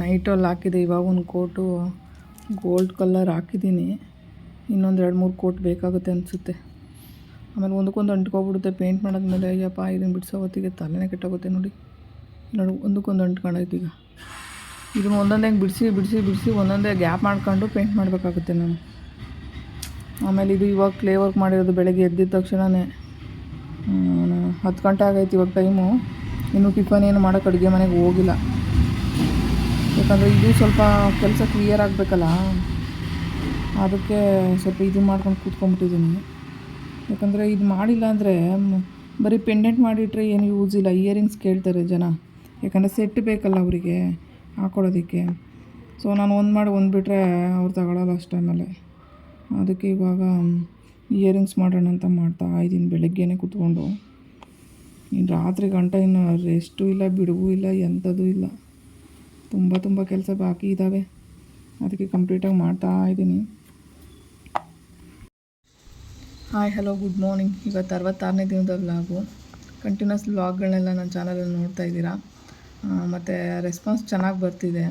ನೈಟಲ್ಲಿ ಹಾಕಿದೆ. ಇವಾಗ ಒಂದು ಕೋಟು ಗೋಲ್ಡ್ ಕಲರ್ ಹಾಕಿದ್ದೀನಿ ಇನ್ನೊಂದು ಎರಡು ಮೂರು ಕೋಟ್ ಬೇಕಾಗುತ್ತೆ ಅನಿಸುತ್ತೆ. ಆಮೇಲೆ ಒಂದಕ್ಕೊಂದು ಅಂಟ್ಕೊಬಿಡುತ್ತೆ. ಪೇಂಟ್ ಮಾಡಾದ್ಮೇಲೆ, ಅಯ್ಯಪ್ಪ ಇದನ್ನು ಬಿಡಿಸೋ ಹೊತ್ತಿಗೆ ತಲೆನೇ ಕೆಟ್ಟೋಗುತ್ತೆ ನೋಡಿ. ನೋಡಿ, ಒಂದಕ್ಕೊಂದು ಅಂಟ್ಕೊಂಡೈತೆ ಈಗ ಇದನ್ನು ಒಂದೊಂದೇ ಬಿಡಿಸಿ ಬಿಡಿಸಿ ಬಿಡಿಸಿ ಒಂದೊಂದೇ ಗ್ಯಾಪ್ ಮಾಡ್ಕೊಂಡು ಪೇಂಟ್ ಮಾಡಬೇಕಾಗುತ್ತೆ ನಾನು. ಆಮೇಲೆ ಇದು ಇವಾಗ ಕ್ಲೇ ವರ್ಕ್ ಮಾಡಿರೋದು ಬೆಳಗ್ಗೆ ಎದ್ದಿದ ತಕ್ಷಣವೇ ಹತ್ತು ಗಂಟೆ ಆಗೈತೆ ಇವಾಗ ಟೈಮು ಇನ್ನೂ ಟಿಫನ್ ಏನು ಮಾಡೋಕ್ಕೆ ಅಡುಗೆ ಮನೆಗೆ ಹೋಗಿಲ್ಲ. ಯಾಕಂದರೆ ಇದು ಸ್ವಲ್ಪ ಕೆಲಸ ಕ್ಲಿಯರ್ ಆಗಬೇಕಲ್ಲ? ಅದಕ್ಕೆ ಸ್ವಲ್ಪ ಇದು ಮಾಡ್ಕೊಂಡು ಕೂತ್ಕೊಂಡ್ಬಿಟ್ಟಿದ್ದೀನಿ. ಯಾಕಂದರೆ ಇದು ಮಾಡಿಲ್ಲ ಅಂದರೆ ಬರೀ ಪೆಂಡೆಂಟ್ ಮಾಡಿಟ್ರೆ ಏನು ಯೂಸ್ ಇಲ್ಲ ಇಯರಿಂಗ್ಸ್ ಕೇಳ್ತಾರೆ ಜನ. ಯಾಕಂದರೆ ಸೆಟ್ ಬೇಕಲ್ಲ ಅವರಿಗೆ ಹಾಕೊಳ್ಳೋದಕ್ಕೆ. ಸೊ ನಾನು ಒಂದು ಮಾಡಿ ಒಂದು ಬಿಟ್ಟರೆ ಅವ್ರು ತಗೊಳ್ಳಲ್ಲ ಅಷ್ಟೇ ಆಮೇಲೆ. ಅದಕ್ಕೆ ಇವಾಗ ಇಯರಿಂಗ್ಸ್ ಮಾಡೋಣ ಅಂತ ಮಾಡ್ತಾ ಇದ್ದೀನಿ ಬೆಳಗ್ಗೆನೇ ಕೂತ್ಕೊಂಡು. ಇನ್ನು ರಾತ್ರಿ ಗಂಟ ಇನ್ನು ರೆಸ್ಟು ಇಲ್ಲ, ಬಿಡುವು ಇಲ್ಲ, ಎಂಥದ್ದು ಇಲ್ಲ. ತುಂಬ ತುಂಬ ಕೆಲಸ ಬಾಕಿ ಇದ್ದಾವೆ ಅದಕ್ಕೆ ಕಂಪ್ಲೀಟಾಗಿ ಮಾಡ್ತಾ ಇದ್ದೀನಿ ಹಾಯ್ ಹಲೋ ಗುಡ್ ಮಾರ್ನಿಂಗ್ ಇವತ್ತು ಅರವತ್ತಾರನೇ ದಿನದ ವ್ಲಾಗು ಕಂಟಿನ್ಯೂಸ್ ವ್ಲಾಗ್ಗಳನ್ನೆಲ್ಲ ನನ್ನ ಚಾನಲಲ್ಲಿ ನೋಡ್ತಾ ಇದ್ದೀರಾ? ಮತ್ತು ರೆಸ್ಪಾನ್ಸ್ ಚೆನ್ನಾಗಿ ಬರ್ತಿದೆ.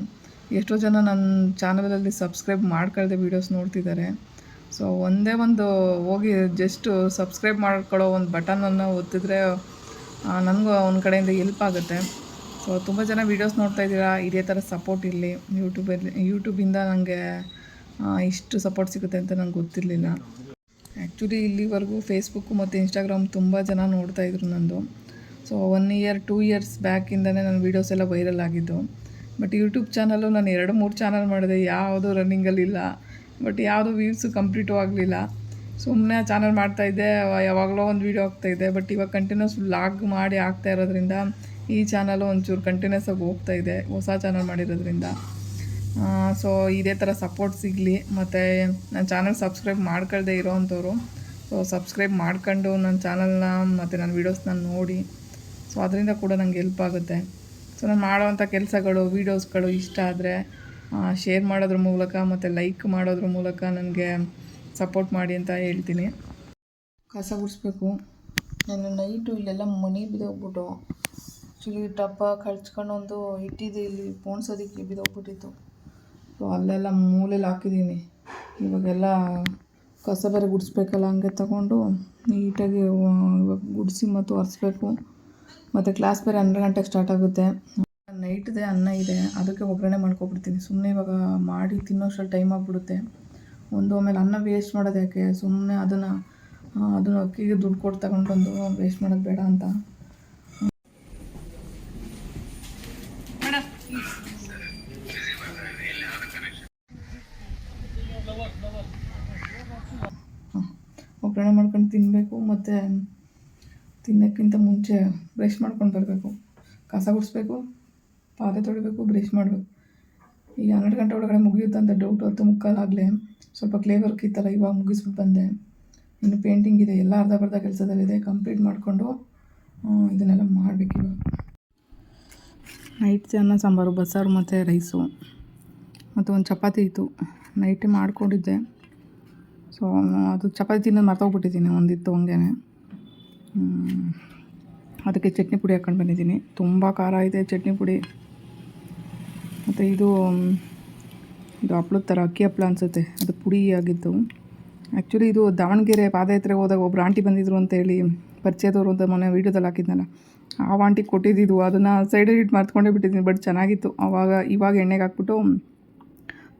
ಎಷ್ಟೋ ಜನ ನನ್ನ ಚಾನಲಲ್ಲಿ ಸಬ್ಸ್ಕ್ರೈಬ್ ಮಾಡ್ಕೊಳ್ಳದೆ ವೀಡಿಯೋಸ್ ನೋಡ್ತಿದ್ದಾರೆ ಸೊ ಒಂದೇ ಒಂದು ಹೋಗಿ ಜಸ್ಟು ಸಬ್ಸ್ಕ್ರೈಬ್ ಮಾಡ್ಕೊಳ್ಳೋ ಒಂದು ಬಟನನ್ನು ಒತ್ತಿದ್ರೆ ನನಗೂ ಒಂದು ಕಡೆಯಿಂದ ಹೆಲ್ಪ್ ಆಗುತ್ತೆ. ಸೊ ತುಂಬ ಜನ ವೀಡಿಯೋಸ್ ನೋಡ್ತಾ ಇದ್ದೀರಾ? ಇದೇ ಥರ ಸಪೋರ್ಟ್ ಇರಲಿ. ಯೂಟ್ಯೂಬಲ್ಲಿ ಯೂಟ್ಯೂಬಿಂದ ನನಗೆ ಇಷ್ಟು ಸಪೋರ್ಟ್ ಸಿಗುತ್ತೆ ಅಂತ ನಂಗೆ ಗೊತ್ತಿರಲಿಲ್ಲ. ಆ್ಯಕ್ಚುಲಿ ಇಲ್ಲಿವರೆಗೂ ಫೇಸ್ಬುಕ್ಕು ಮತ್ತು ಇನ್ಸ್ಟಾಗ್ರಾಮ್ ತುಂಬ ಜನ ನೋಡ್ತಾ ಇದ್ರು ನಂದು. So one year two years ಬ್ಯಾಕಿಂದನೇ ನನ್ನ ವೀಡಿಯೋಸ್ ಎಲ್ಲ ವೈರಲ್ ಆಗಿದ್ದು. ಬಟ್ ಯೂಟ್ಯೂಬ್ ಚಾನಲ್ಲು ನಾನು ಎರಡು, ಮೂರು ಚಾನಲ್ ಮಾಡಿದೆ. ಯಾವುದು ರನ್ನಿಂಗಲ್ಲಿಲ್ಲ ಬಟ್ ಯಾವುದು ವ್ಯೂಸು ಕಂಪ್ಲೀಟು ಆಗಲಿಲ್ಲ. ಸುಮ್ಮನೆ ಚಾನಲ್ ಮಾಡ್ತಾಯಿದ್ದೆ ಯಾವಾಗಲೋ ಒಂದು ವೀಡಿಯೋ ಆಗ್ತಾಯಿದ್ದೆ ಬಟ್ ಇವಾಗ ಕಂಟಿನ್ಯೂಸ್ ಲಾಗ್ ಮಾಡಿ ಆಗ್ತಾ ಇರೋದ್ರಿಂದ ಈ ಚಾನಲು ಒಂಚೂರು ಕಂಟಿನ್ಯೂಸ್ ಆಗಿ ಹೋಗ್ತಾ ಇದೆ, ಹೊಸ ಚಾನಲ್ ಮಾಡಿರೋದ್ರಿಂದ. ಸೊ ಇದೇ ಥರ ಸಪೋರ್ಟ್ ಸಿಗಲಿ, ಮತ್ತು ನನ್ನ ಚಾನಲ್ ಸಬ್ಸ್ಕ್ರೈಬ್ ಮಾಡ್ಕೊಳ್ದೆ ಇರೋವಂಥವ್ರು ಸೊ ಸಬ್ಸ್ಕ್ರೈಬ್ ಮಾಡ್ಕೊಂಡು ನನ್ನ ಚಾನಲ್ನ ಮತ್ತು ನನ್ನ ವೀಡಿಯೋಸ್ನ ನೋಡಿ. ಸೊ ಅದರಿಂದ ಕೂಡ ನಂಗೆ ಹೆಲ್ಪ್ ಆಗುತ್ತೆ. ಸೊ ನಾನು ಮಾಡುವಂಥ ಕೆಲಸಗಳು ವೀಡಿಯೋಸ್ಗಳು ಇಷ್ಟ ಆದರೆ ಶೇರ್ ಮಾಡೋದ್ರ ಮೂಲಕ ಮತ್ತು ಲೈಕ್ ಮಾಡೋದ್ರ ಮೂಲಕ ನನಗೆ ಸಪೋರ್ಟ್ ಮಾಡಿ ಅಂತ ಹೇಳ್ತೀನಿ. ಕಸ ಗುಡಿಸ್ಬೇಕು. ನಾನು ನೈಟು ಇಲ್ಲೆಲ್ಲ ಮನೆ ಬಿದ್ದೋಗ್ಬಿಟ್ಟು ಆ್ಯಕ್ಚುಲಿ ಕಳ್ಚ್ಕೊಂಡು ಒಂದು ಇಟ್ಟಿದ್ದೆ ಇಲ್ಲಿ, ಪೋಣ್ಸೋದಕ್ಕೆ ಬಿದ್ದೋಗ್ಬಿಟ್ಟಿತ್ತು. ಸೊ, ಅಲ್ಲೆಲ್ಲ ಮೂಲೆಯಲ್ಲಿ ಹಾಕಿದ್ದೀನಿ. ಇವಾಗೆಲ್ಲ ಕಸ ಬೇರೆ ಗುಡಿಸ್ಬೇಕಲ್ಲ, ಹಂಗೆ ತಗೊಂಡು ನೀಟಾಗಿ ಇವಾಗ ಗುಡಿಸಿ ಮತ್ತು ಒರೆಸ್ಬೇಕು. ಮತ್ತು ಕ್ಲಾಸ್ ಬೇರೆ ಹನ್ನೆರಡು ಗಂಟೆಗೆ ಸ್ಟಾರ್ಟ್ ಆಗುತ್ತೆ. ನೈಟ್ದೆ ಅನ್ನ ಇದೆ, ಅದಕ್ಕೆ ಒಗ್ಗರಣೆ ಮಾಡ್ಕೊಬಿಡ್ತೀನಿ. ಸುಮ್ಮನೆ ಇವಾಗ ಮಾಡಿ ತಿನ್ನೋಷ್ಟ್ರಲ್ಲಿ ಟೈಮ್ ಆಗಿಬಿಡುತ್ತೆ. ಒಂದು ಆಮೇಲೆ ಅನ್ನ ವೇಸ್ಟ್ ಮಾಡೋದು ಯಾಕೆ? ಸುಮ್ಮನೆ ಅದನ್ನು ಅದನ್ನು ಅಕ್ಕಿಗೆ ದುಡ್ಡು ಕೊಟ್ಟು ತಗೊಂಡು ಬಂದು ವೇಸ್ಟ್ ಮಾಡೋದು ಬೇಡ ಅಂತ ಒಗ್ಗರಣೆ ಮಾಡ್ಕೊಂಡು ತಿನ್ನಬೇಕು ಮತ್ತು ತಿನ್ನೋಕ್ಕಿಂತ ಮುಂಚೆ ಬ್ರಷ್ ಮಾಡ್ಕೊಂಡು ಬರಬೇಕು. ಕಸ ಗುಡಿಸ್ಬೇಕು, ಪಾತ್ರೆ ತೊಳಿಬೇಕು, ಬ್ರಷ್ ಮಾಡಬೇಕು. ಈಗ ಹನ್ನೆರಡು ಗಂಟೆ ಒಳಗಡೆ ಮುಗಿಯುತ್ತೆ ಅಂತ ಡೌಟ್ ಹೊತ್ತು ಮುಕ್ಕಾಲಾಗಲೇ ಸ್ವಲ್ಪ ಕ್ಲೇ ವರ್ಕ್ ಇತ್ತಲ್ಲ, ಇವಾಗ ಮುಗಿಸ್ಬಿಟ್ಟು ಬಂದೆ. ಇನ್ನು ಪೇಂಟಿಂಗ್ ಇದೆ, ಎಲ್ಲ ಅರ್ಧ ಬರ್ಧ ಕೆಲಸದಲ್ಲಿದೆ ಕಂಪ್ಲೀಟ್ ಮಾಡಿಕೊಂಡು ಇದನ್ನೆಲ್ಲ ಮಾಡಬೇಕು ಇವಾಗ. ನೈಟ್ ಅನ್ನ, ಸಾಂಬಾರು, ಬಸ್ಸಾರು ಮತ್ತು ರೈಸು. ಮತ್ತು ಒಂದು ಚಪಾತಿ ಇತ್ತು. ನೈಟೇ ಮಾಡಿಕೊಂಡಿದ್ದೆ. ಸೊ ಅದು ಚಪಾತಿ ತಿನ್ನೋದು ಮರ್ತೋಗ್ಬಿಟ್ಟಿದ್ದೀನಿ ಒಂದಿತ್ತು ಹಂಗೆ ಅದಕ್ಕೆ ಚಟ್ನಿ ಪುಡಿ ಹಾಕ್ಕೊಂಡು ಬಂದಿದ್ದೀನಿ. ತುಂಬ ಖಾರ ಇದೆ ಚಟ್ನಿ ಪುಡಿ. ಮತ್ತು ಇದು ಇದು ಹಪ್ಳದ ಥರ ಅಕ್ಕಿ ಹಪ್ಳ ಅನಿಸುತ್ತೆ. ಅದು ಪುಡಿ ಆಗಿದ್ದು. ಆ್ಯಕ್ಚುಲಿ ಇದು ದಾವಣಗೆರೆ ಪಾದಯಾತ್ರೆಗೆ ಹೋದಾಗ ಒಬ್ರು ಆಂಟಿ ಬಂದಿದ್ರು ಅಂತೇಳಿ ಪರಿಚಯದವರು ಅಂತ ಮೊನ್ನೆ ವೀಡಿಯೋದಲ್ಲಿ ಹಾಕಿದ್ನಲ್ಲ. ಆ ಆಂಟಿ ಕೊಟ್ಟಿದ್ದು ಅದನ್ನು ಸೈಡ್ ಇಟ್ಟು ಮರ್ತ್ಕೊಂಡೇ ಬಿಟ್ಟಿದ್ದೀನಿ. ಬಟ್ ಚೆನ್ನಾಗಿತ್ತು. ಆವಾಗ ಇವಾಗ ಎಣ್ಣೆಗೆ ಹಾಕ್ಬಿಟ್ಟು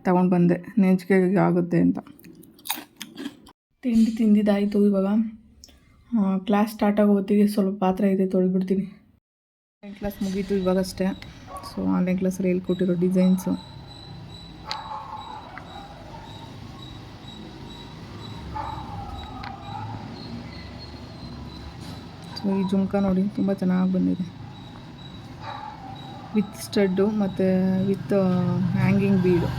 ತಗೊಂಡು ಬಂದೆ. ನೆಂಚಿಕೆಗೆ ಆಗುತ್ತೆ ಅಂತ. ತಿಂಡಿ ತಿಂದಿದ್ದಾಯಿತು ಇವಾಗ. ಕ್ಲಾಸ್ ಸ್ಟಾರ್ಟ್ ಆಗೋ ಹೊತ್ತಿಗೆ ಸ್ವಲ್ಪ ಪಾತ್ರೆ ಇದೆ, ತೊಳೆದ್ಬಿಡ್ತೀನಿ. ಆನ್ಲೈನ್ ಕ್ಲಾಸ್ ಮುಗೀತು ಇವಾಗಷ್ಟೇ. ಸೊ ಆನ್ಲೈನ್ ಕ್ಲಾಸಲ್ಲಿ ಹೇಳ್ಕೊಟ್ಟಿರೋ ಡಿಸೈನ್ಸು ಸೊ ಈ ಜುಮ್ಕ ನೋಡಿ, ತುಂಬ ಚೆನ್ನಾಗಿ ಬಂದಿದೆ. ವಿತ್ ಸ್ಟಡ್ಡು ಮತ್ತು ವಿತ್ ಹ್ಯಾಂಗಿಂಗ್ ಬೀಡು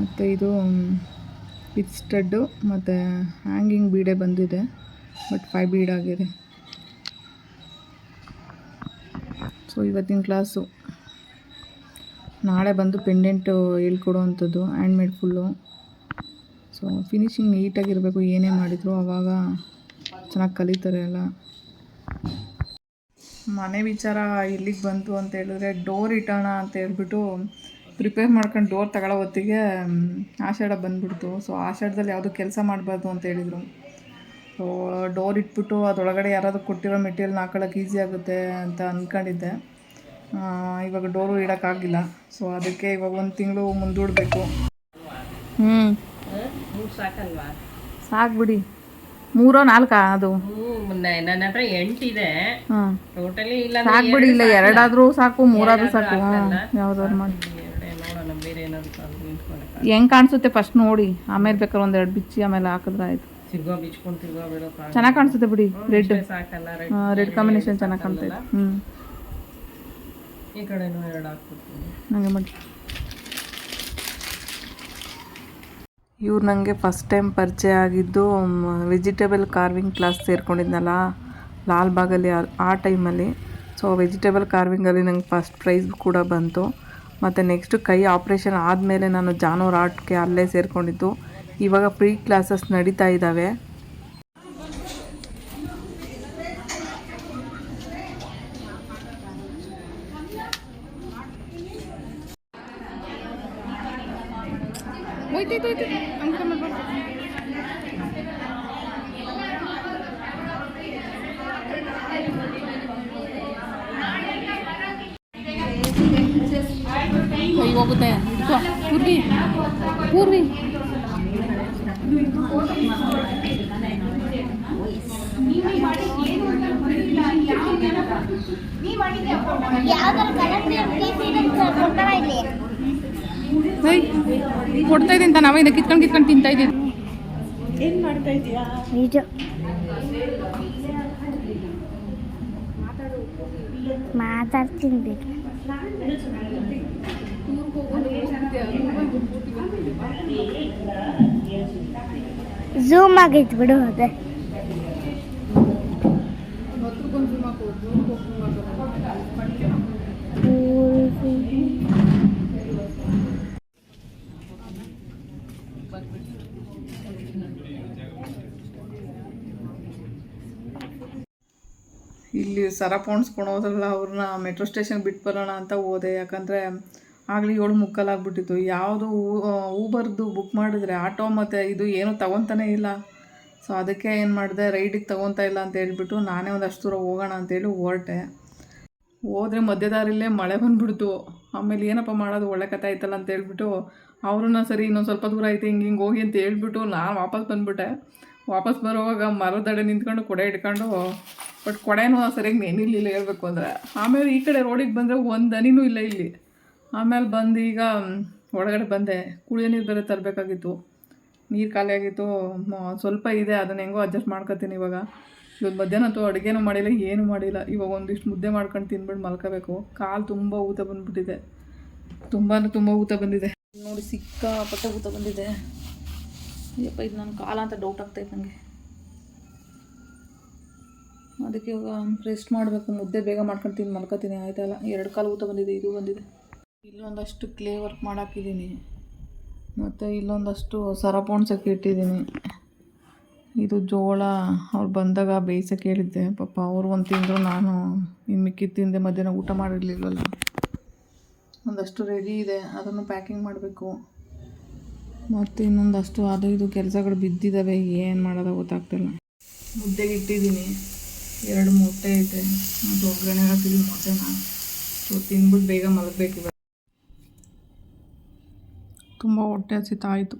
ಮತ್ತು ಇದು ವಿತ್ ಸ್ಟಡ್ಡು ಮತ್ತು ಹ್ಯಾಂಗಿಂಗ್ ಬೀಡೆ ಬಂದಿದೆ ಬಟ್ ಫೈವ್ ಬೀಡ್ ಆಗಿದೆ. ಸೊ ಇವತ್ತಿನ ಕ್ಲಾಸು ನಾಳೆ ಬಂದು pendant ಹೇಳ್ಕೊಡೋ hand made full so finishing ನೀಟಾಗಿರಬೇಕು ಏನೇ ಮಾಡಿದ್ರು ಆವಾಗ ಚೆನ್ನಾಗಿ ಕಲಿತಾರೆ ಎಲ್ಲ. ಮನೆ ವಿಚಾರ ಇಲ್ಲಿಗೆ ಬಂತು ಅಂತ ಹೇಳಿದ್ರೆ ಡೋರ್ ಇಟ್ಟೋಣ ಅಂತ ಹೇಳ್ಬಿಟ್ಟು ಪ್ರಿಪೇರ್ ಮಾಡ್ಕೊಂಡು ಡೋರ್ ತಗೊಳ್ಳೋ ಹೊತ್ತಿಗೆ ಆಷಾಢ ಬಂದ್ಬಿಡ್ತು. ಸೊ ಆಷಾಢದಲ್ಲಿ ಯಾವುದೂ ಕೆಲಸ ಮಾಡಬಾರ್ದು ಅಂತ ಹೇಳಿದರು. ಸೊ ಡೋರ್ ಇಟ್ಬಿಟ್ಟು ಅದರೊಳಗಡೆ ಯಾರಾದರೂ ಕೊಟ್ಟಿರೋ ಮೆಟೀರಿಯಲ್ನ ಹಾಕೊಳ್ಳೋಕೆ ಈಸಿ ಆಗುತ್ತೆ ಅಂತ ಅಂದ್ಕೊಂಡಿದ್ದೆ ಆ, ಇವಾಗ ಡೋರು ಇಡೋಕ್ಕಾಗಿಲ್ಲ ಸೊ ಅದಕ್ಕೆ ಇವಾಗ ಒಂದು ತಿಂಗಳು ಮುಂದೂಡಬೇಕು. ಹ್ಞೂ ಮೂರು ಸಾಕಲ್ವಾ ಸಾಕ್ಬಿಡಿ ಮೂರೋ ನಾಲ್ಕಾ ಅದು? ನನ್ನ ಹತ್ರ ಎಂಟಿದೆ ಟೋಟಲಿ ಇಲ್ಲ ಸಾಕು ಬಿಡಿ ಇಲ್ಲ ಎರಡಾದರೂ ಸಾಕು ಮೂರಾದರೂ ಸಾಕು. ಯಾವ್ದಾದ್ರು ಮಾಡಿ ಎರಡೇ ನೋಡೋಣ ಬೇರೆ ಏನಾದ್ರು ತಂದು ನಿಂತ್ಕೊಳಕ ಹೆಂಗ್ ಕಾಣಿಸುತ್ತೆ ಫಸ್ಟ್ ನೋಡಿ ಆಮೇಲೆ ಬೇಕಾದ್ರೆ ಒಂದೆರಡು ಬಿಚ್ಚಿ ಆಮೇಲೆ ಹಾಕಿದ್ರೆ ಆಯ್ತು. ತಿರ್ಗೋ ಬಿಚ್ಕೊಂಡು ತಿರ್ಗೋ ಚೆನ್ನಾಗಿ ಕಾಣಿಸುತ್ತೆ ಬಿಡಿ ರೆಡ್ ರೆಡ್ ರೆಡ್ ಕಾಂಬಿನೇಷನ್ ಚೆನ್ನಾಗಿ ಕಾಣ್ತಾ ಹ್ಞೂ ಈ ಕಡೆನೂ ಎರಡು ಹಾಕ್ಬಿಡ್ತೀನಿ. ನನಗೆ ಮಾಡಿ ಇವ್ರು ನನಗೆ ಫಸ್ಟ್ ಟೈಮ್ ಪರಿಚಯ ಆಗಿದ್ದು ವೆಜಿಟೇಬಲ್ ಕಾರ್ವಿಂಗ್ ಕ್ಲಾಸ್ ಸೇರ್ಕೊಂಡಿದ್ನಲ್ಲ ಲಾಲ್ಬಾಗಲ್ಲಿ ಆ- ಆ ಟೈಮಲ್ಲಿ ಸೊ ವೆಜಿಟೇಬಲ್ ಕಾರ್ವಿಂಗಲ್ಲಿ ನಂಗೆ ಫಸ್ಟ್ ಪ್ರೈಸ್ ಕೂಡ ಬಂತು. ಮತ್ತು ನೆಕ್ಸ್ಟು ಕೈ ಆಪ್ರೇಷನ್ ಆದಮೇಲೆ ನಾನು ಜಾನುವಾರು ಆಟಕ್ಕೆ ಅಲ್ಲೇ ಸೇರಿಕೊಂಡಿದ್ದು. ಇವಾಗ ಫ್ರೀ ಕ್ಲಾಸಸ್ ನಡೀತಾ ಇದ್ದಾವೆ. ಹೋಗುತ್ತೆ. ಹಿಡ್ಕೊ ಪೂರ್ವಿ. ಕೊಡ್ತಾ ಇದ್ದೀನಿ ತಾನು ಅವಾಗ ಕಿತ್ಕೊಂಡು ಕಿತ್ಕೊಂಡು ತಿಂತಾ ಇದ್ದೀನಿ ನಿಜ ಮಾತಾಡ್ತೀನಿ ಬಿಡಿ ಝೂಮ್ ಆಗೈತೆ ಬಿಡು ಅದೇ. ಇಲ್ಲಿ ಸರ ಪೋಣಿಸ್ಕೊಂಡು ಅವ್ರನ್ನ ಮೆಟ್ರೋ ಸ್ಟೇಷನ್ ಬಿಟ್ಟು ಬರೋಣ ಅಂತ ಹೋದೆ. ಯಾಕಂದರೆ ಆಗಲಿ ಏಳು ಮುಕ್ಕಲಾಗ್ಬಿಟ್ಟಿತ್ತು. ಯಾವುದು ಊಬರ್ದು ಬುಕ್ ಮಾಡಿದ್ರೆ ಆಟೋ ಮತ್ತು ಇದು ಏನೂ ತೊಗೊತಾನೆ ಇಲ್ಲ. ಸೊ ಅದಕ್ಕೆ ಏನು ಮಾಡಿದೆ, ರೈಡಿಗೆ ತೊಗೊತಾ ಇಲ್ಲ ಅಂತ ಹೇಳ್ಬಿಟ್ಟು ನಾನೇ ಒಂದಷ್ಟು ದೂರ ಹೋಗೋಣ ಅಂತೇಳಿ ಹೊರಟೆ. ಹೋದ್ರೆ ಮಧ್ಯದಾರಿಲ್ಲೇ ಮಳೆ ಬಂದುಬಿಡ್ತು. ಆಮೇಲೆ ಏನಪ್ಪ ಮಾಡೋದು, ಒಳ್ಳೆ ಕಥೆ ಆಯ್ತಲ್ಲ ಅಂತ ಹೇಳ್ಬಿಟ್ಟು ಅವ್ರನ್ನ ಸರಿ ಇನ್ನೊಂದು ಸ್ವಲ್ಪ ದೂರ ಐತೆ, ಹಿಂಗೆ ಹಿಂಗೆ ಹೋಗಿ ಅಂತ ಹೇಳ್ಬಿಟ್ಟು ನಾನು ವಾಪಸ್ ಬಂದುಬಿಟ್ಟೆ. ವಾಪಸ್ ಬರುವಾಗ ಮರದಡೆ ನಿಂತ್ಕೊಂಡು ಕೊಡೆ ಇಟ್ಕೊಂಡು, ಬಟ್ ಕೊಡೆನೂ ಸರಿಯಾಗಿ ನೆನಿಲಿಲ್ಲ ಹೇಳ್ಬೇಕು ಅಂದರೆ. ಆಮೇಲೆ ಈ ಕಡೆ ರೋಡಿಗೆ ಬಂದರೆ ಒಂದು ಹನಿನೂ ಇಲ್ಲ ಇಲ್ಲಿ. ಆಮೇಲೆ ಬಂದು ಈಗ ಒಳಗಡೆ ಬಂದೆ. ಕುಡಿಯೋ ನೀರು ಬೇರೆ ತರಬೇಕಾಗಿತ್ತು. ನೀರು ಖಾಲಿ ಆಗಿತ್ತು. ಸ್ವಲ್ಪ ಇದೆ, ಅದನ್ನ ಹೆಂಗೋ ಅಡ್ಜಸ್ಟ್ ಮಾಡ್ಕೊತೀನಿ ಇವಾಗ. ಇವತ್ತು ಮಧ್ಯಾಹ್ನ ಅಥವಾ ಅಡುಗೆನೂ ಮಾಡಿಲ್ಲ, ಏನೂ ಮಾಡಿಲ್ಲ. ಇವಾಗ ಒಂದಿಷ್ಟು ಮುದ್ದೆ ಮಾಡ್ಕೊಂಡು ತಿನ್ಬಿಟ್ಟು ಮಲ್ಕೋಬೇಕು. ಕಾಲು ತುಂಬ ಊತ ಬಂದ್ಬಿಟ್ಟಿದೆ. ತುಂಬಾ ತುಂಬ ಊತ ಬಂದಿದೆ. ನೋಡಿ, ಸಿಕ್ಕಾಪಟ್ಟೆ ಊತ ಬಂದಿದೆ. ಅಯ್ಯಪ್ಪ ಇದು ನನ್ನ ಕಾಲ ಅಂತ ಡೌಟ್ ಆಗ್ತೈತೆ ನನಗೆ ಅದಕ್ಕೆ ಇವಾಗ ರೆಸ್ಟ್ ಮಾಡಬೇಕು. ಮುದ್ದೆ ಬೇಗ ಮಾಡ್ಕೊಂಡು ತಿಂದು ಮಲ್ಕೋತೀನಿ. ಆಯ್ತಲ್ಲ ಎರಡು ಕಾಲು ಊತ ಬಂದಿದೆ, ಇದು ಬಂದಿದೆ. ಇಲ್ಲೊಂದಷ್ಟು ಕ್ಲೇ ವರ್ಕ್ ಮಾಡಾಕಿದ್ದೀನಿ ಮತ್ತು ಇಲ್ಲೊಂದಷ್ಟು ಸರ ಇಟ್ಟಿದ್ದೀನಿ ಇದು ಜೋಳ ಅವ್ರು ಬಂದಾಗ ಬೇಯಿಸೋಕೆ ಹೇಳಿದ್ದೆ. ಪಾಪ ಅವರು ಒಂದು ತಿಂದರು ನಾನು ಇನ್ನು ಮಿಕ್ಕಿದ್ದು ತಿಂದೆ, ಮಧ್ಯಾಹ್ನ ಊಟ ಮಾಡಿರಲಿಲ್ವಲ್ಲ ಒಂದಷ್ಟು ರೆಡಿ ಇದೆ, ಅದನ್ನು ಪ್ಯಾಕಿಂಗ್ ಮಾಡಬೇಕು. ಮತ್ತು ಇನ್ನೊಂದಷ್ಟು ಅದು ಇದು ಕೆಲಸಗಳು ಬಿದ್ದಿದ್ದಾವೆ ಏನು ಮಾಡೋದು ಗೊತ್ತಾಗ್ತಿಲ್ಲ. ಮುದ್ದೆಗೆ ಇಟ್ಟಿದ್ದೀನಿ ಎರಡು ಮೊಟ್ಟೆ ಐತೆ ಅದು ಒಗ್ಗರಣೆ ಹಾಕಿದ್ದೀನಿ ಮೊಟ್ಟೆನ ಸೊ ತಿಂದ್ಬಿಟ್ಟು ಬೇಗ ಮಲಗಬೇಕು ಇವಾಗ. ತುಂಬ ಹೊಟ್ಟೆ ಹಸಿತಾಯಿತು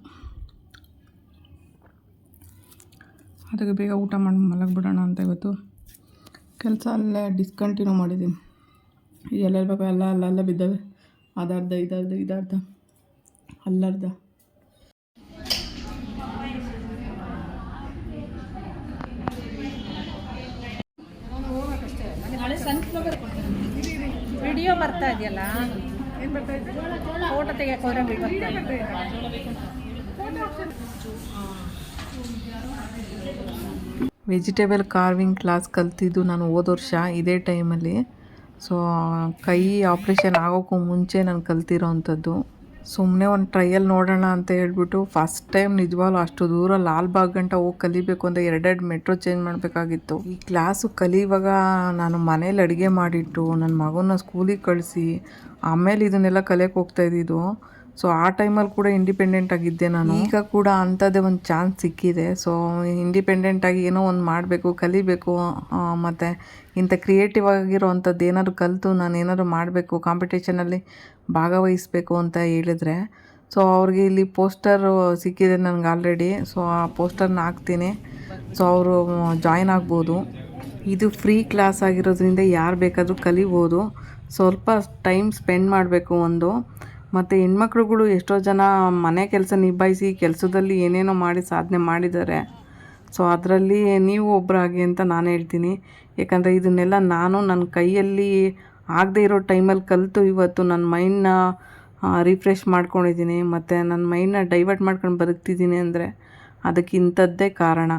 ಅದಕ್ಕೆ ಬೇಗ ಊಟ ಮಾಡಿ ಮಲಗಿಬಿಡೋಣ ಅಂತ ಇವತ್ತು. ಕೆಲಸ ಅಲ್ಲೇ ಡಿಸ್ಕಂಟಿನ್ಯೂ ಮಾಡಿದ್ದೀನಿ. ಎಲ್ಲೆಲ್ಲಿ ಬೇಕು ಎಲ್ಲ ಅಲ್ಲೆಲ್ಲ ಬಿದ್ದಾವೆ. ಅದರ್ಧ ಇದರ್ಧ ಇದರ್ಧ ಅಲ್ಲರ್ಧ ವಿಡಿಯೋ ಬರ್ತಾ ಇದೆಯಲ್ಲ? ಫೋಟೋ ಹೋದ್ರೆ. ವೆಜಿಟೇಬಲ್ ಕಾರ್ವಿಂಗ್ ಕ್ಲಾಸ್ ಕಲ್ತಿದ್ದು ನಾನು ಹೋದ ವರ್ಷ ಇದೇ ಟೈಮಲ್ಲಿ ಸೊ ಕೈ ಆಪ್ರೇಷನ್ ಆಗೋಕ್ಕೂ ಮುಂಚೆ ನಾನು ಕಲ್ತಿರೋ ಅಂಥದ್ದು ಸುಮ್ಮನೆ ಒಂದು ಟ್ರಯಲ್ ನೋಡೋಣ ಅಂತ ಹೇಳ್ಬಿಟ್ಟು ಫಸ್ಟ್ ಟೈಮ್ ನಿಜವಾಗ್ಲೂ ಅಷ್ಟು ದೂರ ಲಾಲ್ಬಾಗ್ ಗಂಟ ಹೋಗಿ ಕಲಿಬೇಕು ಅಂದರೆ ಎರಡೆರಡು ಮೆಟ್ರೋ ಚೇಂಜ್ ಮಾಡಬೇಕಾಗಿತ್ತು. ಈ ಕ್ಲಾಸು ಕಲಿಯುವಾಗ ನಾನು ಮನೇಲಿ ಅಡುಗೆ ಮಾಡಿಟ್ಟು ನನ್ನ ಮಗನ ಸ್ಕೂಲಿಗೆ ಕಳಿಸಿ, ಆಮೇಲೆ ಇದನ್ನೆಲ್ಲ ಕಲಿಯೋಕೆ ಹೋಗ್ತಾ ಇದ್ದಿದ್ದು. ಸೊ ಆ ಟೈಮಲ್ಲಿ ಕೂಡ ಇಂಡಿಪೆಂಡೆಂಟ್ ಆಗಿದ್ದೆ ನಾನು. ಈಗ ಕೂಡ ಅಂಥದ್ದೇ ಒಂದು ಚಾನ್ಸ್ ಸಿಕ್ಕಿದೆ. ಸೊ ಇಂಡಿಪೆಂಡೆಂಟಾಗಿ ಏನೋ ಒಂದು ಮಾಡಬೇಕು, ಕಲಿಬೇಕು ಮತ್ತು ಇಂಥ ಕ್ರಿಯೇಟಿವ್ ಆಗಿರೋವಂಥದ್ದು ಏನಾದರೂ ಕಲಿತು ನಾನು ಏನಾದರೂ ಮಾಡಬೇಕು ಕಾಂಪಿಟೇಷನಲ್ಲಿ ಭಾಗವಹಿಸಬೇಕು ಅಂತ ಹೇಳಿದ್ರೆ. ಸೊ ಅವ್ರಿಗೆ ಇಲ್ಲಿ ಪೋಸ್ಟರ್ ಸಿಕ್ಕಿದೆ ನನಗೆ ಆಲ್ರೆಡಿ ಸೊ ಆ ಪೋಸ್ಟರ್ನ ಹಾಕ್ತೀನಿ. ಸೊ ಅವರು ಜಾಯಿನ್ ಆಗ್ಬೋದು. ಇದು ಫ್ರೀ ಕ್ಲಾಸ್ ಆಗಿರೋದ್ರಿಂದ ಯಾರು ಬೇಕಾದರೂ ಕಲಿಬೋದು. ಸ್ವಲ್ಪ ಟೈಮ್ ಸ್ಪೆಂಡ್ ಮಾಡಬೇಕು ಒಂದು. ಮತ್ತು ಹೆಣ್ಮಕ್ಳುಗಳು ಎಷ್ಟೋ ಜನ ಮನೆ ಕೆಲಸ ನಿಭಾಯಿಸಿ ಕೆಲಸದಲ್ಲಿ ಏನೇನೋ ಮಾಡಿ ಸಾಧನೆ ಮಾಡಿದ್ದಾರೆ. ಸೊ ಅದರಲ್ಲಿ ನೀವು ಒಬ್ಬರಾಗಿ ಅಂತ ನಾನು ಹೇಳ್ತೀನಿ. ಯಾಕಂದರೆ ಇದನ್ನೆಲ್ಲ ನಾನು ನನ್ನ ಕೈಯಲ್ಲಿ ಆಗದೇ ಇರೋ ಟೈಮಲ್ಲಿ ಕಲಿತು ಇವತ್ತು ನನ್ನ ಮೈಂಡ್ನ ರಿಫ್ರೆಶ್ ಮಾಡ್ಕೊಂಡಿದ್ದೀನಿ. ಮತ್ತು ನನ್ನ ಮೈಂಡ್ನ ಡೈವರ್ಟ್ ಮಾಡ್ಕೊಂಡು ಬದುಕ್ತಿದ್ದೀನಿ ಅಂದರೆ ಅದಕ್ಕಿಂಥದ್ದೇ ಕಾರಣ.